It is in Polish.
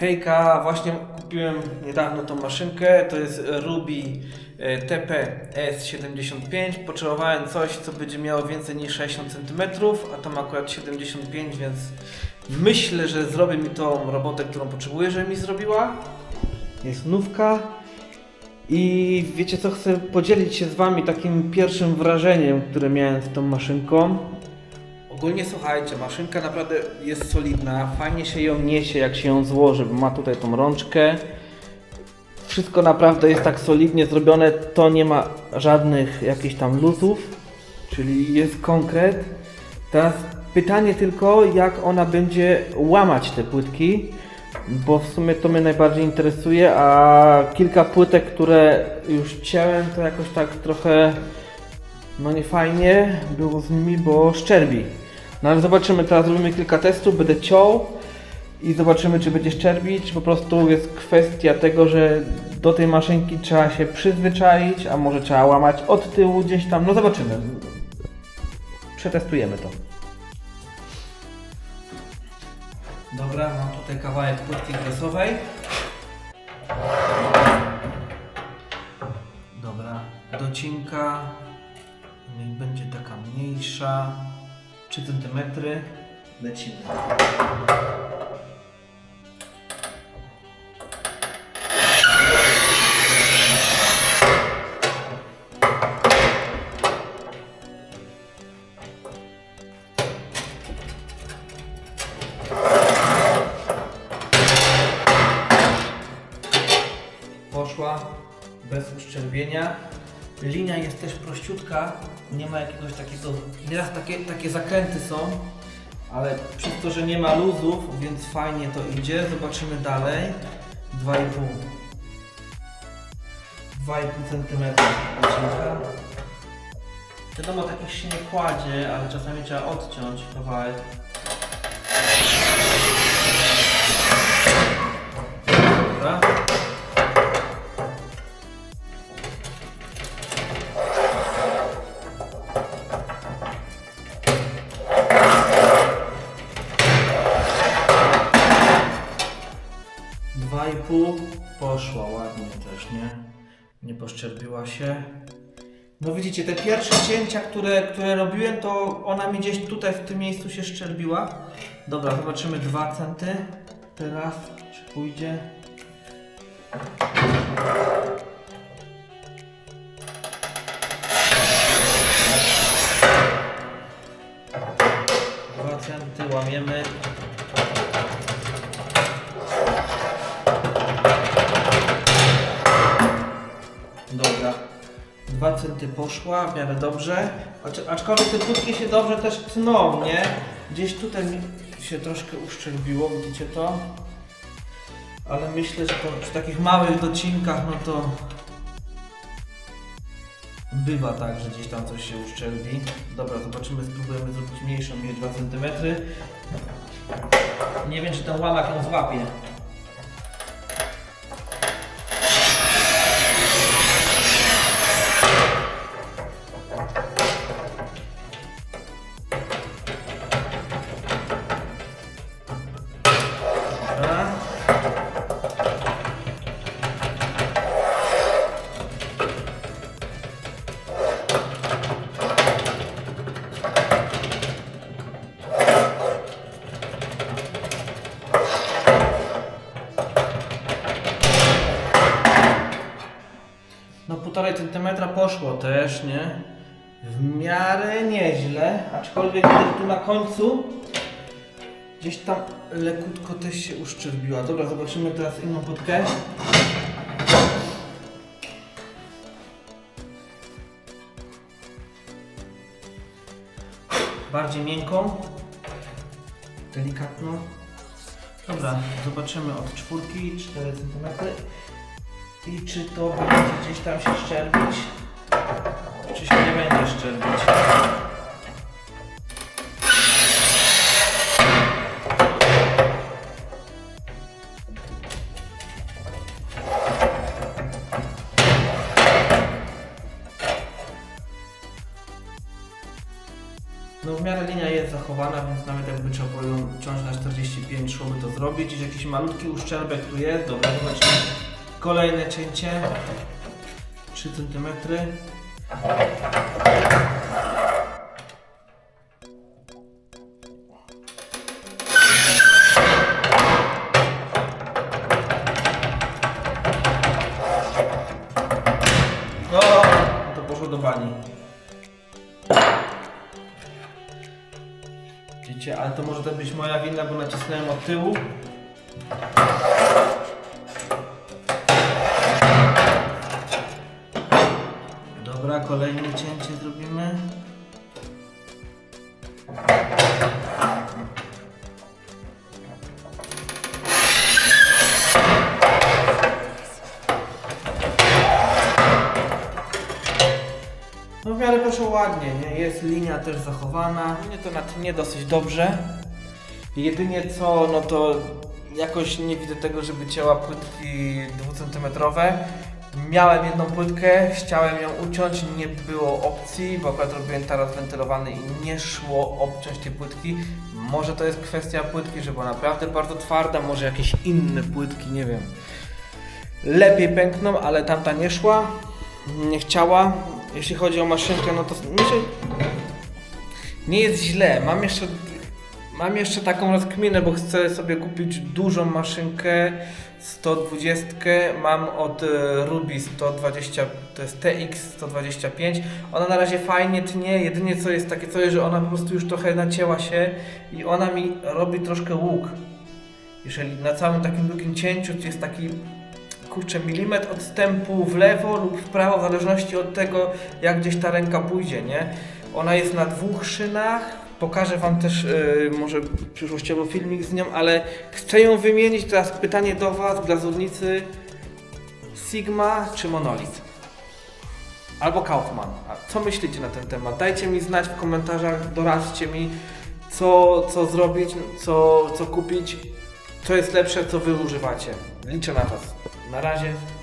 Hejka, właśnie kupiłem niedawno tą maszynkę, to jest Ruby e, TP-S75. Potrzebowałem coś, co będzie miało więcej niż 60 cm, a to ma akurat 75, więc myślę, że zrobi mi tą robotę, którą potrzebuję, żeby mi zrobiła. Jest nówka. I wiecie co, chcę podzielić się z Wami takim pierwszym wrażeniem, które miałem z tą maszynką. Ogólnie słuchajcie, maszynka naprawdę jest solidna, fajnie się ją niesie jak się ją złoży, bo ma tutaj tą rączkę. Wszystko naprawdę jest tak solidnie zrobione, to nie ma żadnych jakichś tam luzów, czyli jest konkret. Teraz pytanie tylko, jak ona będzie łamać te płytki, bo w sumie to mnie najbardziej interesuje, a kilka płytek, które już cięłem, to jakoś tak trochę no nie fajnie było z nimi, bo szczerbi. No ale zobaczymy, teraz zrobimy kilka testów, będę ciął i zobaczymy, czy będzie szczerbić, czy po prostu jest kwestia tego, że do tej maszynki trzeba się przyzwyczaić, a może trzeba łamać od tyłu gdzieś tam, no zobaczymy. Przetestujemy to. Dobra, mam tutaj kawałek płytki kresowej. Dobra, docinka niech będzie taka mniejsza 3 cm lecimy poszła bez uszczerbienia. Linia jest też prościutka, nie ma jakiegoś takiego, nieraz takie, takie zakręty są, ale przez to, że nie ma luzów, więc fajnie to idzie. Zobaczymy dalej. 2,5 2,5 cm odcinka. Wiadomo, takich się nie kładzie, ale czasami trzeba odciąć kawałek. Dwa i pół poszła ładnie też, nie? Nie poszczerbiła się. No widzicie, te pierwsze cięcia, które, które robiłem, to ona mi gdzieś tutaj w tym miejscu się szczerbiła. Dobra, zobaczymy 2 centy. Teraz, czy pójdzie? Dwa centy łamiemy. 2 centy poszła, w miarę dobrze. Acz- Aczkolwiek te płytki się dobrze też tną, nie? Gdzieś tutaj mi się troszkę uszczerbiło, widzicie to? Ale myślę, że to przy takich małych docinkach, no to bywa tak, że gdzieś tam coś się uszczerbi. Dobra, zobaczymy, spróbujemy zrobić mniejszą, mieć 2 cm. Nie wiem, czy ten łamak ją złapie. Poszło też, nie? W miarę nieźle, aczkolwiek tu na końcu Gdzieś tam lekutko też się uszczerbiła. Dobra, zobaczymy teraz inną płytkę. Bardziej miękką. Delikatną. Dobra, zobaczymy od czwórki, 4 cm. I czy to będzie gdzieś tam się szczerbić, czy się nie będzie szczerbić. No w miarę linia jest zachowana. więc nawet jakby trzeba było ją ciąć na 45, szłoby to zrobić. Gdzieś jakiś malutki uszczerbek tu jest, dobra, zobaczmy. Kolejne cięcie. 3 cm. O, to poszło ale to może to być moja wina, bo nacisnąłem od tyłu. Ładnie, nie? Jest linia też zachowana. Mnie to na tnie dosyć dobrze. Jedynie co, no to jakoś nie widzę tego, żeby cięła płytki dwucentymetrowe. Miałem jedną płytkę, chciałem ją uciąć, nie było opcji, bo akurat robiłem taras wentylowany i nie szło obciąć tej płytki. Może to jest kwestia płytki, że była naprawdę bardzo twarda, może jakieś inne płytki, nie wiem. Lepiej pękną, ale tamta nie szła, nie chciała. Jeśli chodzi o maszynkę, no to myślę, nie jest źle. Mam jeszcze, mam jeszcze taką rozkminę, bo chcę sobie kupić dużą maszynkę 120. Mam od e, Ruby 120, to jest TX 125. Ona na razie fajnie tnie, jedynie co jest takie coś, że ona po prostu już trochę nacięła się i ona mi robi troszkę łuk. Jeżeli na całym takim długim cięciu jest taki kurczę, milimetr odstępu w lewo lub w prawo, w zależności od tego, jak gdzieś ta ręka pójdzie, nie? Ona jest na dwóch szynach. Pokażę Wam też yy, może przyszłościowo filmik z nią, ale chcę ją wymienić. Teraz pytanie do Was, glazurnicy. Sigma czy Monolith? Albo Kaufman. A co myślicie na ten temat? Dajcie mi znać w komentarzach, doradźcie mi, co, co zrobić, co, co kupić, co jest lepsze, co Wy używacie. Liczę na Was. Na razie.